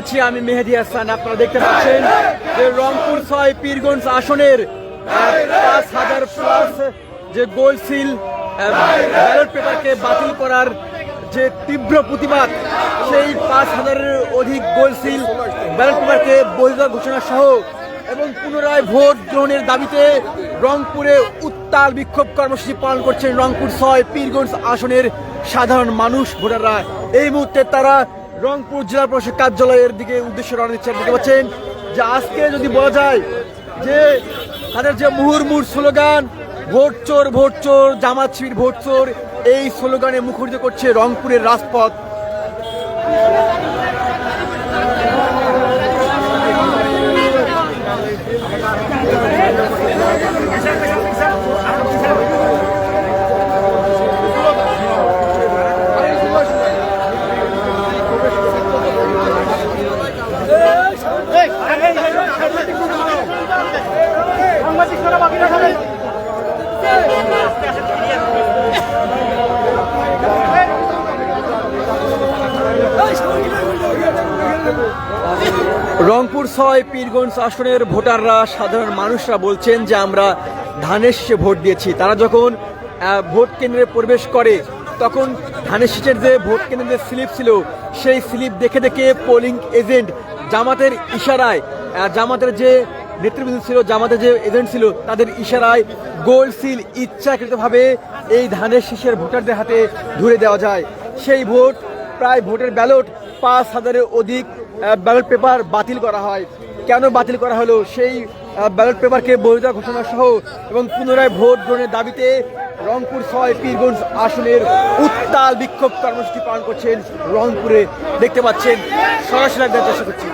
আছি আমি মেহেদি হাসান, আপনারা দেখতে পাচ্ছেন যে রংপুর ছয় পীরগঞ্জ আসনের পাঁচ হাজার প্লাস যে গোল সিল ব্যালট পেপারকে বাতিল করার যে তীব্র প্রতিবাদ, সেই পাঁচ হাজারের অধিক গোল সিল ব্যালট পেপারকে বৈধ ঘোষণা সহ এবং পুনরায় ভোট গ্রহণের দাবিতে রংপুরে উত্তাল বিক্ষোভ কর্মসূচি পালন করছেন রংপুর ছয় পীরগঞ্জ আসনের সাধারণ মানুষ, ভোটাররা। এই মুহূর্তে তারা রংপুর জেলা প্রশাসক কার্যালয়ের দিকে উদ্দেশ্য রওনা দিচ্ছেন। দেখতে পাচ্ছেন যে আজকে যদি বলা যায় যে তাদের যে মুহুর্মুর স্লোগান, ভোট চোর ভোট চোর, জামাত শিবির, ভোট চোর, এই স্লোগানে মুখরিত করছে রংপুরের রাজপথ রংপুর ছয় পীরগঞ্জ আসনের ভোটাররা, সাধারণ মানুষরা বলছেন যে আমরা ধানের ভোট দিয়েছি। তারা যখন ভোট কেন্দ্রে প্রবেশ করে, তখন ধানের শীষের যে ভোট কেন্দ্রের যে স্লিপ ছিল, সেই স্লিপ দেখে দেখে পোলিং এজেন্ট, জামাতের ইশারায় জামাতের যে নেতৃবৃন্দ ছিল, জামাতের যে এজেন্ট ছিল, তাদের ইশারায় গোল সিল ইচ্ছাকৃতভাবে এই ধানের শীষের ভোটারদের হাতে ধরে দেওয়া যায়। সেই ভোট, প্রায় ভোটের ব্যালট পাঁচ হাজারের অধিক ব্যালট পেপার বাতিল করা হয়। কেন বাতিল করা হলো? সেই ব্যালট পেপারকে বৈধতা ঘোষণা সহ এবং পুনরায় ভোট গ্রহণের দাবিতে রংপুর ছয় পীরগঞ্জ আসনের উত্তাল বিক্ষোভ কর্মসূচি পালন করছেন রংপুরে। দেখতে পাচ্ছেন, সরাসরি একদম চেষ্টা করছি।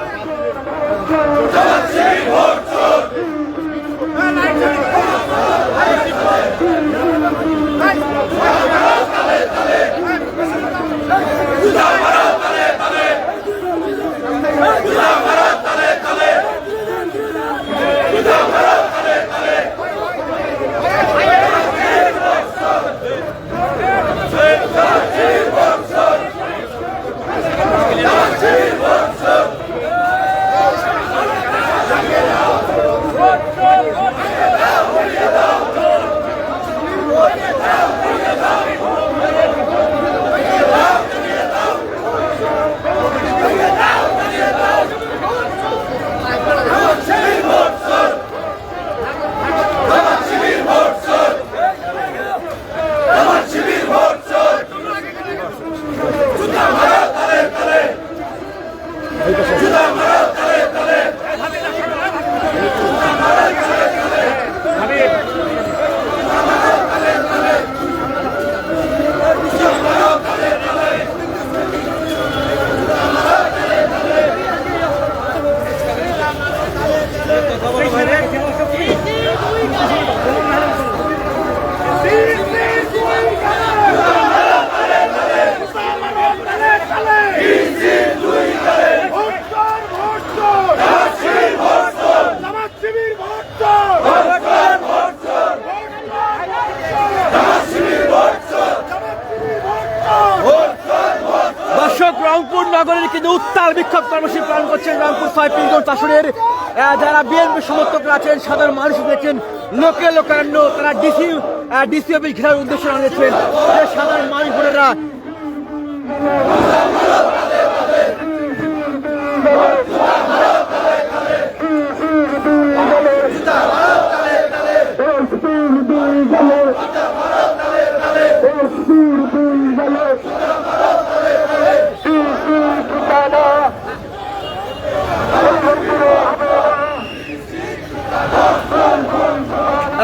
আসনের যারা বিএনপি সমর্থকরা আছেন, সাধারণ মানুষ দেখছেন, লোকে লোকারণ্য, তারা ডিসি ডিসি অফিস ঘেরার উদ্দেশ্যে আনেছেন। সাধারণ মানুষ বোনেরা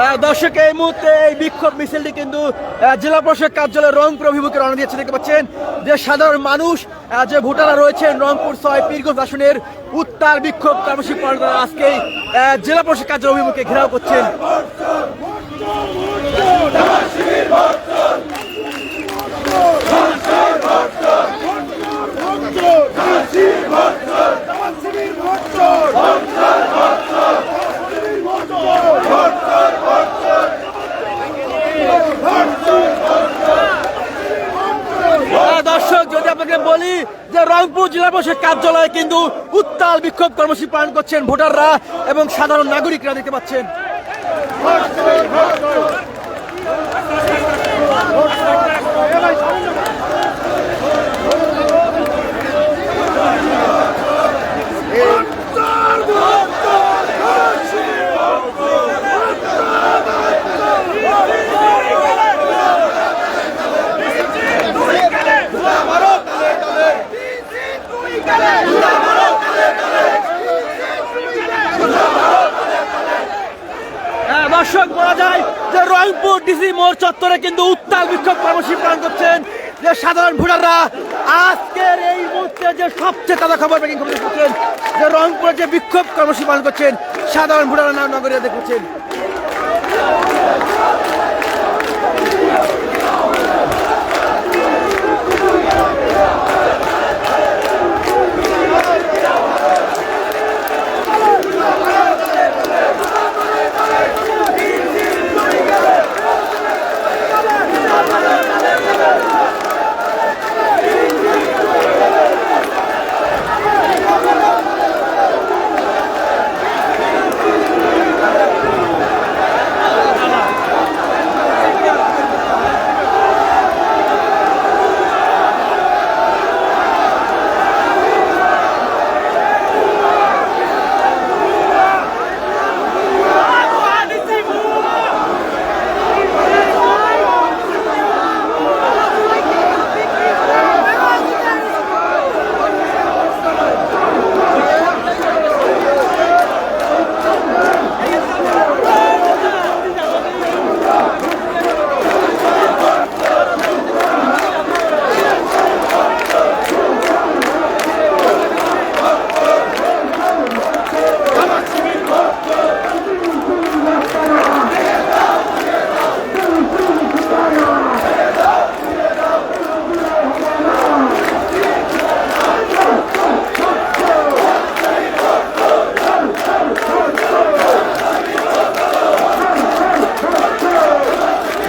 আহ, দর্শক এই মুহূর্তে এই বিক্ষোভ মিছিলটি কিন্তু জেলা প্রশাসক কার্যালয় রংপুর অভিমুখে রওনা দিয়েছে। দেখতে পাচ্ছেন যে সাধারণ মানুষ যে ভোটাররা রয়েছেন, রংপুর ছয় পীরগঞ্জ আসনের উত্তার বিক্ষোভ কর্মসূচি পালন করার আজকেই জেলা প্রশাসক কার্যালয় অভিমুখে ঘেরাও করছেন আহ, দর্শক যদি আপনাকে বলি যে যে পরিষদ কার্যালয়ে কিন্তু উত্তাল বিক্ষোভ কর্মসূচি পালন করছেন ভোটাররা এবং সাধারণ নাগরিকরা দেখতে পাচ্ছেন। হ্যাঁ, দর্শক বলা যায় যে ডিসি মোড় চত্বরে কিন্তু উত্তাল বিক্ষোভ কর্মসূচি পালন করছেন যে সাধারণ ভোটাররা। আজকের এই মুহূর্তে যে সবচেয়ে তাজা খবর ব্রেকিং খবর দেখছেন যে রংপুরে যে বিক্ষোভ কর্মসূচি পালন করছেন, সাধারণ ভোটাররা নগরীরা দেখছেন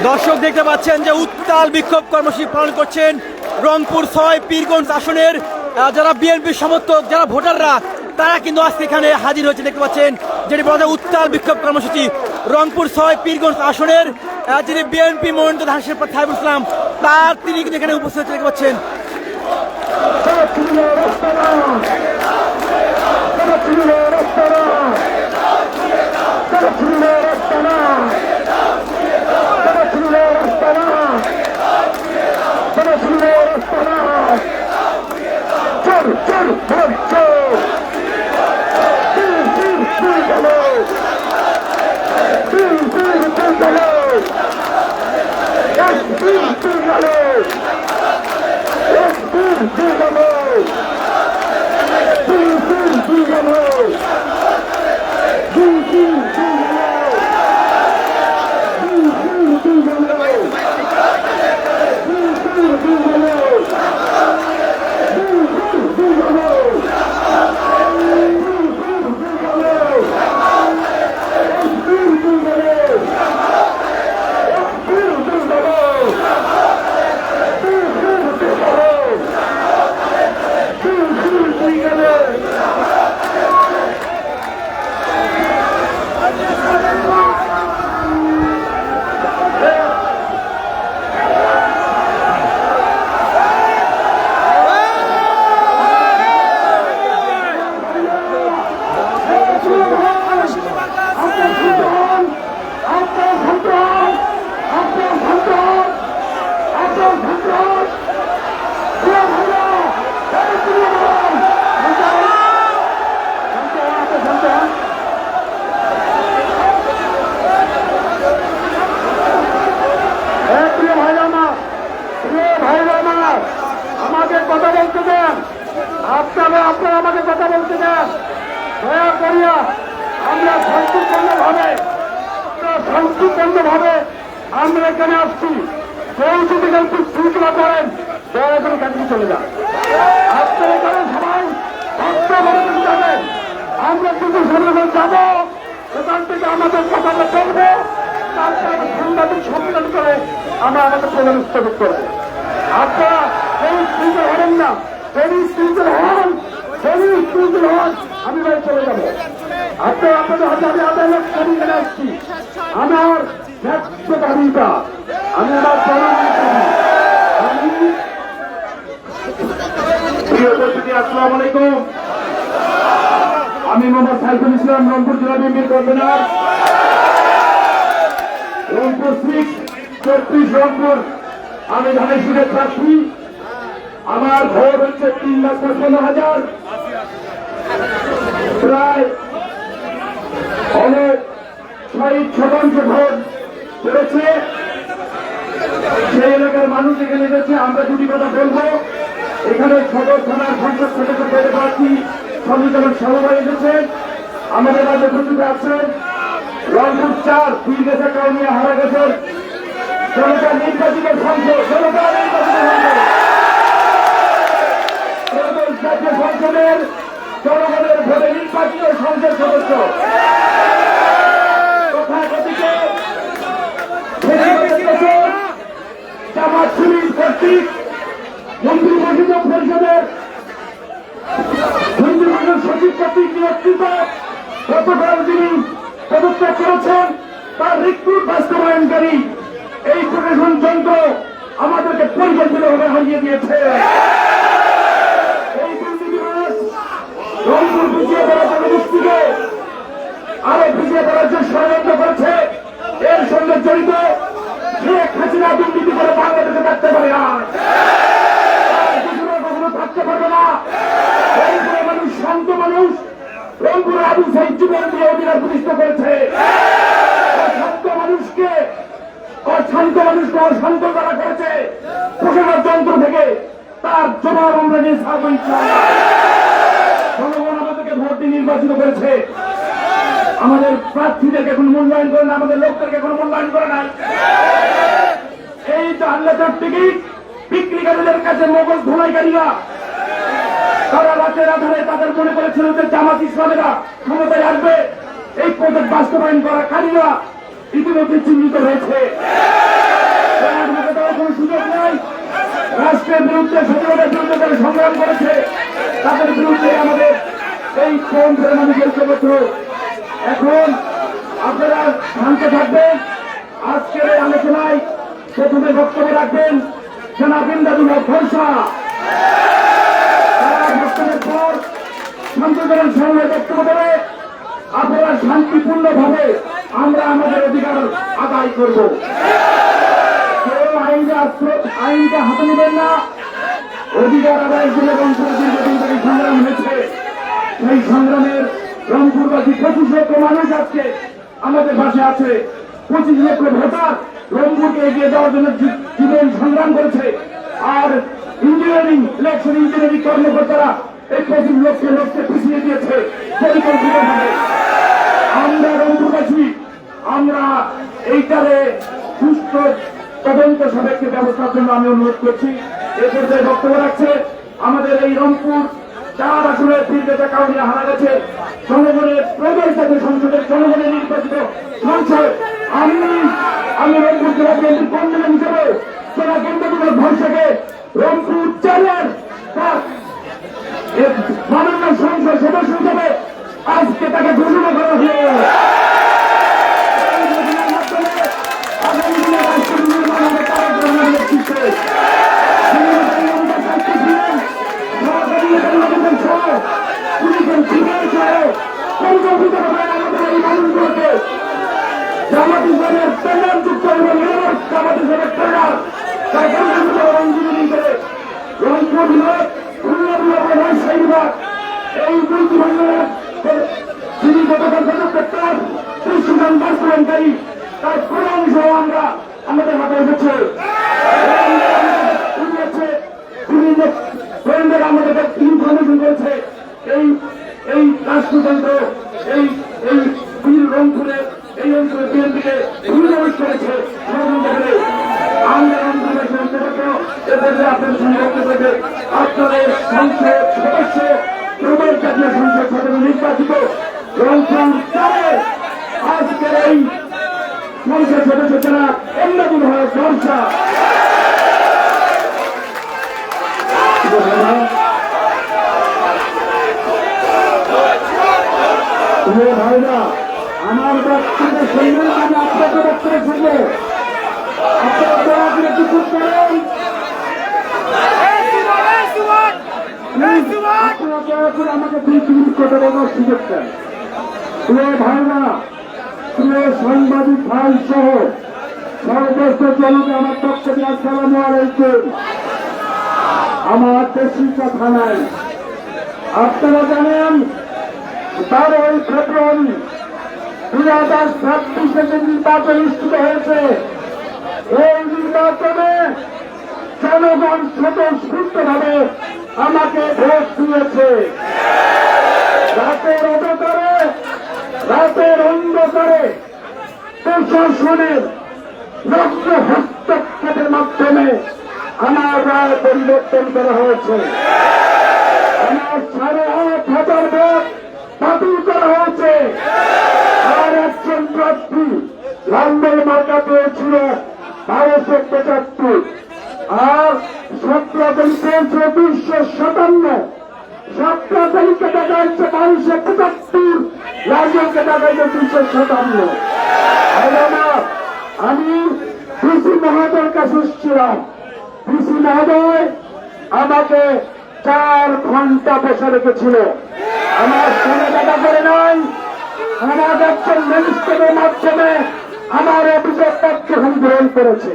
দর্শক দেখতে পাচ্ছেন যে উত্তাল বিক্ষোভ কর্মসূচি পালন করছেন রংপুর ছয় পীরগঞ্জ আসনের যারা বিএনপি সমর্থক, যারা ভোটাররা, তারা কিন্তু আজকে এখানে হাজির হয়েছে। দেখতে পাচ্ছেন যেটি বলা যায় উত্তাল বিক্ষোভ কর্মসূচি। রংপুর ছয় পীরগঞ্জ আসনের যিনি বিএনপি মনোনীত ধানসের থাইবুল ইসলাম তার তিনি কিন্তু এখানে উপস্থিত দেখতে পাচ্ছেন। এ আমরা আমাদের প্রধান স্থগিত করব। আপনারা কেউ শৃঙ্খল হবেন না। যদি স্কুল হন যদি স্কুল হন, আমি বাড়ি চলে যাব। আপনার আপনাদের হাতে আমি আদালত আসছি। আমার ন্যায্য দাবিটা, আমি আমার আলাইকুম। আমি মোহাম্মদ সাইফুল ইসলাম, রংপুর জেলা বিএনপির কনভেনার। রংপুর সিক্স চব্বিশ রংপুর আমি ধানের সুরের প্রার্থী আমার ভোট হচ্ছে তিন লাখ পঞ্চান্ন হাজার। প্রায় অনেক ছয় শতাংশ ভোট পড়েছে সেই এলাকার মানুষ এখানে এসেছে, আমরা দুটি কথা বলব। এখানে সদর থানার সংসদ সদস্য পেতে পাচ্ছি সংবিধানের সভায় এসেছেন আমাদের মাঝে উপস্থিত আছেন। রংপুর চার, দুই দেশে কাউনিয়ে হারা গেছেন। জনতা নির্বাচিত সংসদ জনতা নির্বাচিত সংসদ সংসদের জনগণের ভোটে নির্বাচিত সংসদ সদস্য। মন্ত্রী পরিষদ সচিব কর্তৃক করেছেন, তার রিক্রুট বাস্তবায়নকারী এই প্রশাসন যন্ত্র আমাদেরকে পরিকল্পিতভাবে হারিয়ে দিয়েছে। রংপুর আরও পিছিয়ে পড়ার যে ষড়যন্ত্র করেছে, এর সঙ্গে জড়িত শেখ হাসিনা দুর্নীতি করে বাংলাদেশে থাকতে পারে না। কখনো থাকতে পারবে না। মানুষ, শান্ত মানুষ, রংপুরের আবু সাইদ জীবন দিয়ে অধিকার প্রতিষ্ঠা করেছে অশান্ত মানুষকে অশান্ত মানুষকে অশান্ত করা করেছে প্রশাসন যন্ত্র থেকে তার জবাব আমরা নিয়ে ছাড়বো জনগণ আমাদেরকে ভোট নির্বাচিত করেছে। আমাদের প্রার্থীদেরকে এখন মূল্যায়ন করে না, আমাদের লোকদেরকে এখন মূল্যায়ন করে নাই। এই জাহান্নাতের টিকিট বিক্রিকারীদের কাছে মোগল ধোলাইকারীরা, তারা রাতের আধারে তাদের মনে করেছিল যে জামাত ইসলামেরা ক্ষমতায় আসবে। এই প্রজেক্ট বাস্তবায়ন করা কারীরা ইতিমধ্যে চিহ্নিত হয়েছে। কোনো সুযোগ নাই। রাষ্ট্রের বিরুদ্ধে স্বাধীনতার বিরুদ্ধে যারা সংগ্রাম করেছে, তাদের বিরুদ্ধে আমাদের এই কম মানুষের চরিত্র এখন আপনারা শান্ত থাকবেন। আজকের এই আলোচনায় প্রথমে বক্তব্য রাখবেন সেনা বিন্দাদুল ফলসা তারা বক্তব্যের পর শান্তকরণ সামনে বক্তব্য দেবে। আপনারা শান্তিপূর্ণ ভাবে আমরা আমাদের অধিকার আদায় করব। কেউ আইনকে আইনকে হাতে নেবেন না। অধিকার আদায়ের জন্য রংপুর দীর্ঘদিন থেকে সংগ্রাম হয়েছে। সেই সংগ্রামের রংপুরবাসী পঁচিশ লক্ষ মানুষ আজকে আমাদের পাশে আছে। পঁচিশ লক্ষ ভোটার রংপুরকে এগিয়ে যাওয়ার জন্য জীবন সংগ্রাম করেছে। আর ইঞ্জিনিয়ারিং ইলেকশন ইঞ্জিনিয়ারিং কর্মকর্তারা এই পঁচিশ লক্ষ লোককে পিছিয়ে দিয়েছে। পরিকল্পিতভাবে আমরা রংপুরবাসী, আমরা এইটারে সুস্থ তদন্ত সাপেক্ষে ব্যবস্থার জন্য আমি অনুরোধ করছি। এ পর্যায়ে বক্তব্য রাখছে আমাদের এই রংপুর চার আসনের ফিল্ডে কাউনিয়া হারা গেছে। জনগণের প্রবেশ জাতীয় সংসদের জনগণের নির্বাচিত সংসদ আমি আমি রংপুর জেলা বিএনপির কর্মীরা হিসেবে জেলা কেন্দ্রগুলোর ভরসাকে রংপুর চারের মাননীয় সংসদ সদস্য হিসেবে আজকে তাকে ঘোষণা করা হলো এই ঘোষণার মাধ্যমে আগামী দিনে রাষ্ট্র নির্মাণ হবে তারেক রহমানের নেতৃত্বে। তিনি মুখ্যমন্ত্রীর দায়িত্বে ছিলেন, সহকারী নেতাদের সহ, পুলিশের চিফের সহ, পরিকল্পিতভাবে আমাদের এই মানুষগুলোকে জামাত ইসলামের ট্রেনার যুক্ত এবং নিরাপদ জামাত ইসলামের ট্রেনার তার পরিকল্পিত ইঞ্জিনিয়ারিং করে রংপুর বিভাগ খুলনা বিভাগ এবং রাজশাহী বিভাগ এই দুইটি ভাঙনের যিনি গতকাল পদক্ষেপটার দৃশ্যমান বাস্তবায়নকারী তার প্রমাণ সহ আমরা আমাদের হাতে এসেছে আমাদের ইনফরমেশন করেছে এই এই রাষ্ট্রযন্ত্র এই এই বীর রংপুরে এই অঞ্চলে বিএনপিকে ভূমিদাস করেছে সর্বমন্ত্রী আমরা রংপুরের অন্তর্গত এদের আপনাদের সঙ্গে বক্তব্য দেবে আপনাদের সংসদ সদস্য প্রবল জাতীয় সংসদ সদস্য নির্বাচিত রংপুর চারে আজকের এই সংসদ সদস্য যারা অন্যতম হয় চর্চা প্রিয় ভাইরা আমার বক্তব্য শুনবেন আমি আপনাকে বক্তব্য শুনব আপনারা দয়া করে কিছু করেন আপনারা দয়া করে আমাকে সাংবাদিক ভাই সহ, সর্বস্ব জনতা, আমার পক্ষ থেকে আসসালামু আলাইকুম। আমার দেশি কথা নাই। আপনারা জানেন বারোই ফেব্রুয়ারি দুই হাজার ছাব্বিশে যে নির্বাচন অনুষ্ঠিত হয়েছে। এই নির্বাচনে জনগণ স্বতঃস্ফূর্তভাবে আমাকে ভোট দিয়েছে। রাতের অন্ধকারে রাতের অন্ধকারে প্রশাসনের লক্ষ হস্তক্ষেপের মাধ্যমে আমার রায় পরিবর্তন করা হয়েছে। আমার আট হাজার ভোট বাতিল করা হয়েছে আর একজন প্রার্থী লাম্বের মার্কা পেয়েছিল বারোশো পঁচাত্তর। আর সতেরো পেয়েছে দুইশো সাতান্ন। সতেরো দেখা যাচ্ছে বারোশো পঁচাত্তর। লালকে দেখা যাচ্ছে দুইশো সাতান্ন। আমি ডিসি মহোদয়ের কাছে এসেছিলাম। ডিসি মহোদয় আমাকে চার ঘণ্টা বসে রেখেছিল। আমার সঙ্গে দেখা করে নাই। আমার একজন ম্যাজিস্ট্রেটের মাধ্যমে আমার অভিযোগ পত্র গ্রহণ করেছে।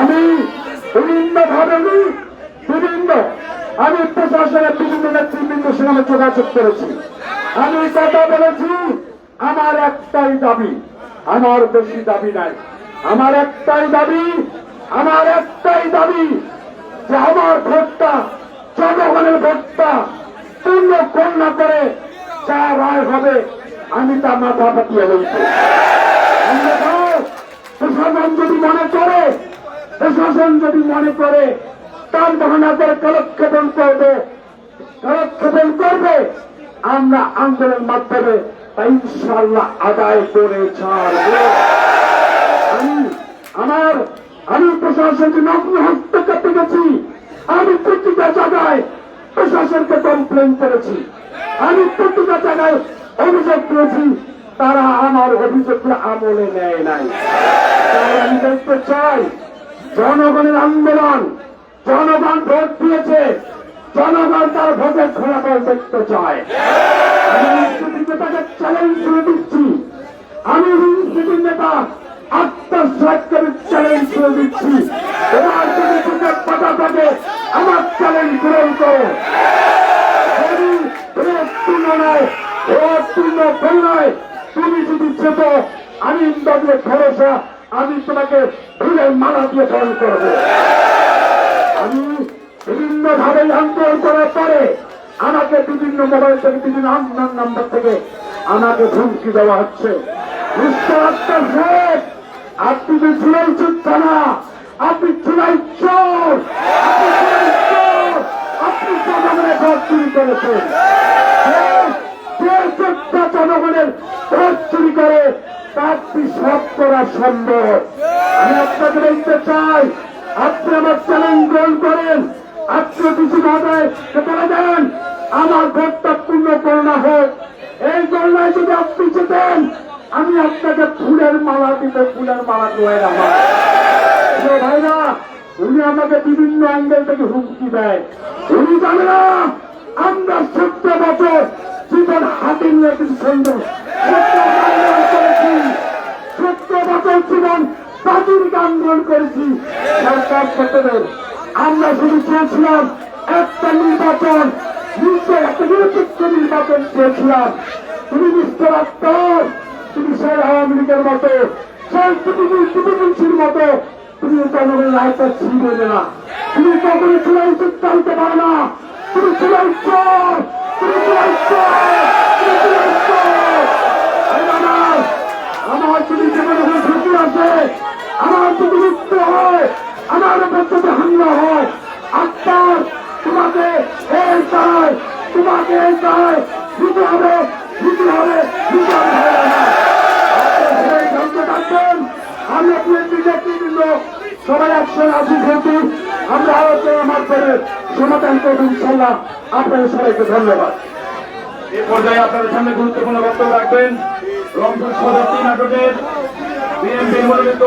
আমি বিভিন্ন ভাবে বিভিন্ন, আমি প্রশাসনের বিভিন্ন নেতৃবৃন্দের সঙ্গে যোগাযোগ করেছি। আমি কথা বলেছি, আমার একটাই দাবি, আমার বেশি দাবি নাই। আমার একটাই দাবি, আমার একটাই দাবি যে আমার ভোটটা, জনগণের ভোটটা পূর্ণ কন্যা করে যা রায় হবে, আমি তা মাথা পাতিয়ে বলছি। প্রশাসন যদি মনে করে, প্রশাসন যদি মনে করে, তার বাহানা করে কালক্ষেপণ করবে কালক্ষেপণ করবে, আমরা আন্দোলনের মাধ্যমে ইনশাল্লাহ আদায় করে ছাড়বো। আমি, আমার, আমি প্রশাসনকে নগ্ন হস্তক্ষেপ দেখেছি আমি প্রতিটা জায়গায় প্রশাসনকে কমপ্লেন করেছি। আমি প্রতিটা জায়গায় অভিযোগ করেছি তারা আমার অভিযোগগুলো আমলে নেয় নাই। আমি দেখতে চাই, জনগণের আন্দোলন, জনগণ ভোট দিয়েছে, জনগণ তার ভোটের ফলাফল দেখতে চায়। চ্যালেঞ্জ করে দিচ্ছি। আমি নেতা আত্মসাতকে চ্যালেঞ্জ করে দিচ্ছি। তোমার যদি পাতা থাকে আমার চ্যালেঞ্জ করো। পূর্ণ নয় তুমি যদি চেত, আমি ইন্দ্রের ভরসা, আমি তোমাকে ফুলের মালা দিয়ে ধরণ করব। আমি বিভিন্ন ভাবে আন্দোলন করার পরে আমাকে বিভিন্ন মোবাইল থেকে, বিভিন্ন অন্য নাম্বার থেকে আমাকে হুমকি দেওয়া হচ্ছে। আপনি যে চুলাই চিন্তা না। আপনি চুলাই চোর! আপনি জনগণের ঘর চুরি করেছেন। জনগণের ঘর চুরি করে, তার সব করা সম্ভব? আমি আপনাকে বলতে চাই, আপনি আমার চ্যালেঞ্জ গ্রহণ করেন, আপনি কিছু মহোদয় বলে দেন আমার ভোটটা পূর্ণ করোনা হোক। এই গণনায় যদি আপনি যেতেন, আমি আপনাকে ফুলের মালা দিতে, ফুলের মালা দিয়ে আমার প্রিয় ভাইরা উনি আমাকে বিভিন্ন অ্যাঙ্গেল থেকে হুমকি দেয়। উনি জানে না, আমরা সত্য বছর জীবন হাতে নিয়ে কিছু সুন্দর। সত্য বছর জীবন স্বাধীনতা আন্দোলন করেছি। সরকার সত্যদের আমরা শুধু চেয়েছিলাম একটা নির্বাচন নিজে একটা নিরপেক্ষ নির্বাচন চেয়েছিলাম। তুমি মিস্টার আক্তার তুমি সেই আওয়ামী লীগের মতো সেই তুমি মতো তুমি জনগণের রায়টা ছিঁড়ে না। তুমি কখনো চূড়াই চাইতে পারো না। তুমি চূড়াই তুমি আমার যদি জীবনে কোনো ঝুঁকি আছে, আমার যদি মৃত্যু আমি আপনার নেতৃবৃন্দ সবাই একসঙ্গে আছি যেহেতু আমরা আলোচনা মাধ্যমে সমাধান করব, ইনশাল্লাহ। আপনাদের সবাইকে ধন্যবাদ। এ পর্যায়ে আপনাদের সামনে গুরুত্বপূর্ণ বক্তব্য রাখবেন রংপুর সদর তিন নাটকের বিএনপির মনোনীত